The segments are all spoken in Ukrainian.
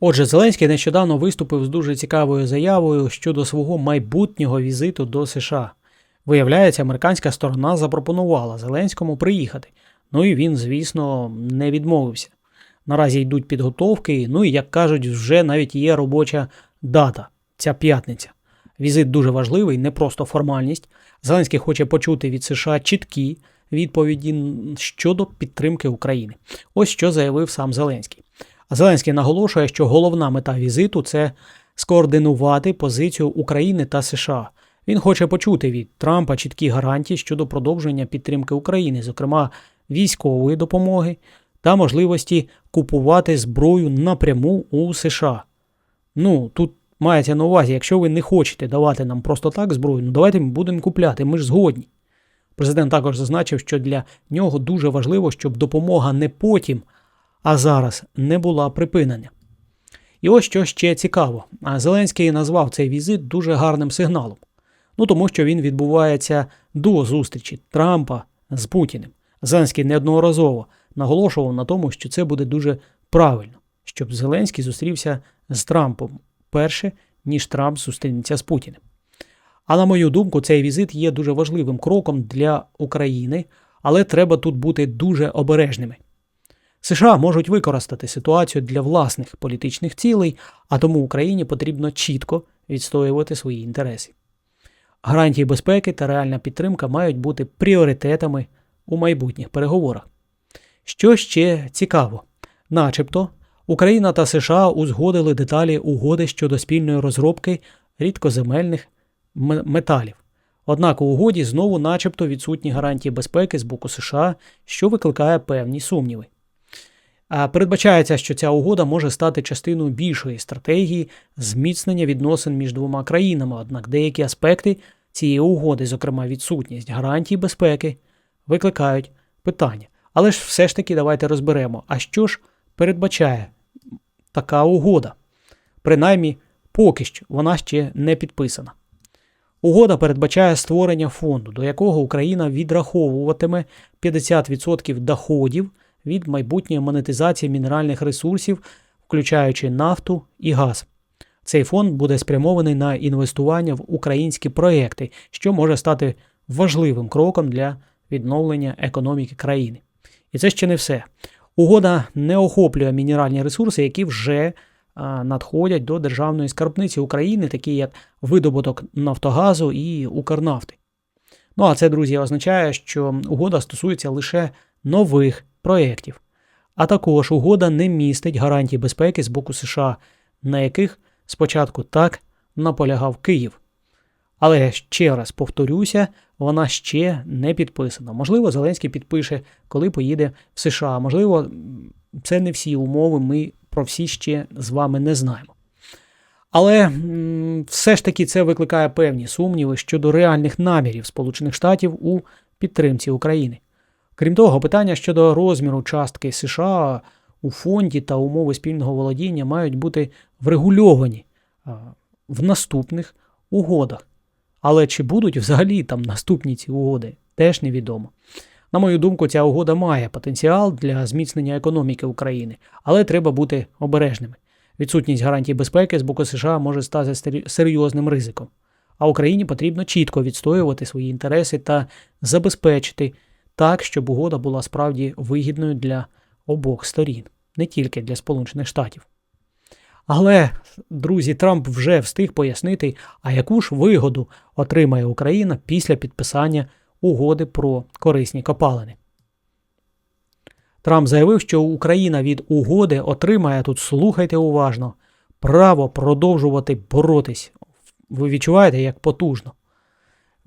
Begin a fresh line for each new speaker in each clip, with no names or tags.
Отже, Зеленський нещодавно виступив з дуже цікавою заявою щодо свого майбутнього візиту до США. Виявляється, американська сторона запропонувала Зеленському приїхати. Ну і він, звісно, не відмовився. Наразі йдуть підготовки, ну і, як кажуть, вже навіть є робоча дата ця п'ятниця. Візит дуже важливий, не просто формальність. Зеленський хоче почути від США чіткі відповіді щодо підтримки України. Ось що заявив сам Зеленський. Зеленський наголошує, що головна мета візиту це скоординувати позицію України та США. Він хоче почути від Трампа чіткі гарантії щодо продовження підтримки України, зокрема військової допомоги та можливості купувати зброю напряму у США. Ну, тут мається на увазі, якщо ви не хочете давати нам просто так зброю, ну давайте ми будемо купляти, ми ж згодні. Президент також зазначив, що для нього дуже важливо, щоб допомога не потім, а зараз не була припинена. І ось що ще цікаво. Зеленський назвав цей візит дуже гарним сигналом. Ну тому що він відбувається до зустрічі Трампа з Путіним. Зеленський неодноразово наголошував на тому, що це буде дуже правильно, щоб Зеленський зустрівся з Трампом перше, ніж Трамп зустрінеться з Путіним. А на мою думку, цей візит є дуже важливим кроком для України, але треба тут бути дуже обережними. США можуть використати ситуацію для власних політичних цілей, а тому Україні потрібно чітко відстоювати свої інтереси. Гарантії безпеки та реальна підтримка мають бути пріоритетами у майбутніх переговорах. Що ще цікаво, начебто, Україна та США узгодили деталі угоди щодо спільної розробки рідкоземельних металів. Однак у угоді знову, начебто, відсутні гарантії безпеки з боку США, що викликає певні сумніви. Передбачається, що ця угода може стати частиною більшої стратегії зміцнення відносин між двома країнами, однак деякі аспекти цієї угоди, зокрема відсутність гарантій безпеки, викликають питання. Але ж все ж таки давайте розберемо, а що ж передбачає така угода? Принаймні, поки що вона ще не підписана. Угода передбачає створення фонду, до якого Україна відраховуватиме 50% доходів від майбутньої монетизації мінеральних ресурсів, включаючи нафту і газ. Цей фонд буде спрямований на інвестування в українські проекти, що може стати важливим кроком для відновлення економіки країни. І це ще не все. Угода не охоплює мінеральні ресурси, які вже надходять до державної скарбниці України, такі як видобуток Нафтогазу і Укрнафти. Ну а це, друзі, означає, що угода стосується лише нових проєктів. А також угода не містить гарантій безпеки з боку США, на яких спочатку так наполягав Київ. Але ще раз повторюся, вона ще не підписана. Можливо, Зеленський підпише, коли поїде в США. Можливо, це не всі умови, ми про всі ще з вами не знаємо. Але все ж таки це викликає певні сумніви щодо реальних намірів Сполучених Штатів у підтримці України. Крім того, питання щодо розміру частки США у фонді та умови спільного володіння мають бути врегульовані в наступних угодах. Але чи будуть взагалі там наступні ці угоди, теж невідомо. На мою думку, ця угода має потенціал для зміцнення економіки України, але треба бути обережними. Відсутність гарантій безпеки з боку США може стати серйозним ризиком. А Україні потрібно чітко відстоювати свої інтереси та забезпечити так, щоб угода була справді вигідною для обох сторін, не тільки для Сполучених Штатів. Але, друзі, Трамп вже встиг пояснити, а яку ж вигоду отримає Україна після підписання угоди про корисні копалини. Трамп заявив, що Україна від угоди отримає тут, слухайте уважно, право продовжувати боротись. Ви відчуваєте, як потужно.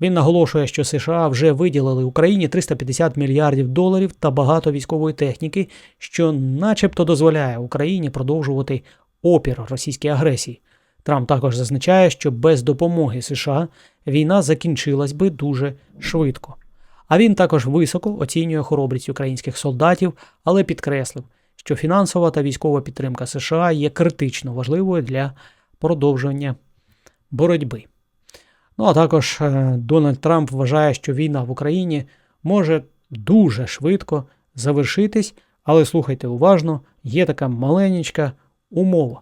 Він наголошує, що США вже виділили Україні 350 мільярдів доларів та багато військової техніки, що начебто дозволяє Україні продовжувати опір російській агресії. Трамп також зазначає, що без допомоги США війна закінчилась би дуже швидко. А він також високо оцінює хоробрість українських солдатів, але підкреслив, що фінансова та військова підтримка США є критично важливою для продовження боротьби. Ну а також е, Дональд Трамп вважає, що війна в Україні може дуже швидко завершитись, але слухайте уважно, є така маленька умова.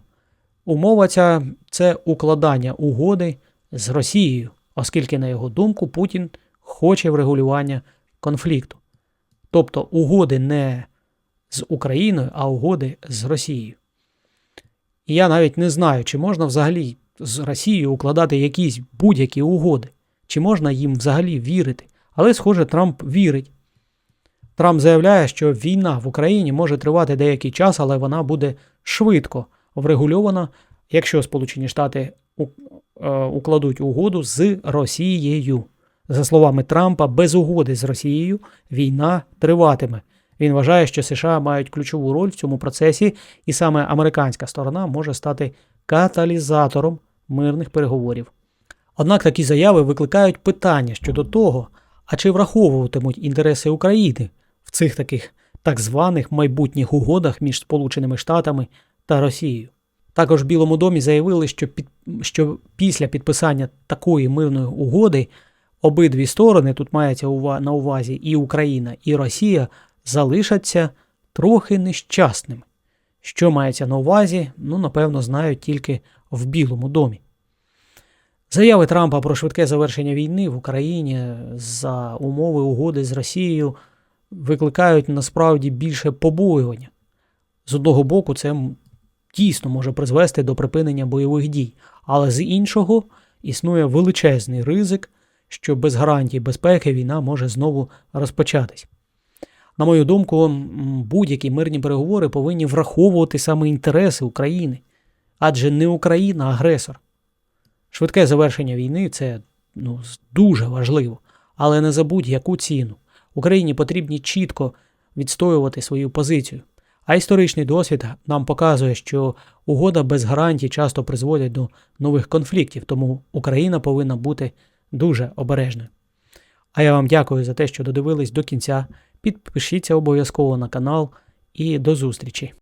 Умова ця це укладання угоди з Росією, оскільки, на його думку, Путін хоче врегулювання конфлікту. Тобто угоди не з Україною, а угоди з Росією. І я навіть не знаю, чи можна взагалі з Росією укладати якісь будь-які угоди, чи можна їм взагалі вірити. Але, схоже, Трамп вірить. Трамп заявляє, що війна в Україні може тривати деякий час, але вона буде швидко врегульована, якщо Сполучені Штати е, укладуть угоду з Росією. За словами Трампа, без угоди з Росією війна триватиме. Він вважає, що США мають ключову роль в цьому процесі, і саме американська сторона може стати каталізатором мирних переговорів. Однак такі заяви викликають питання щодо того, а чи враховуватимуть інтереси України в цих таких так званих майбутніх угодах між Сполученими Штатами та Росією. Також в Білому домі заявили, що, під, що після підписання такої мирної угоди обидві сторони, тут мається на увазі і Україна, і Росія, залишаться трохи нещасними. Що мається на увазі, ну, напевно, знають тільки в Білому домі. Заяви Трампа про швидке завершення війни в Україні за умови угоди з Росією викликають насправді більше побоювання. З одного боку, це дійсно може призвести до припинення бойових дій, але з іншого існує величезний ризик, що без гарантій безпеки війна може знову розпочатись. На мою думку, будь-які мирні переговори повинні враховувати саме інтереси України, адже не Україна агресор. Швидке завершення війни це ну, дуже важливо, але не за будь-яку ціну. Україні потрібні чітко відстоювати свою позицію. А історичний досвід нам показує, що угода без гарантій часто призводить до нових конфліктів, тому Україна повинна бути дуже обережною. А я вам дякую за те, що додивились до кінця. Підпишіться обов'язково на канал і до зустрічі!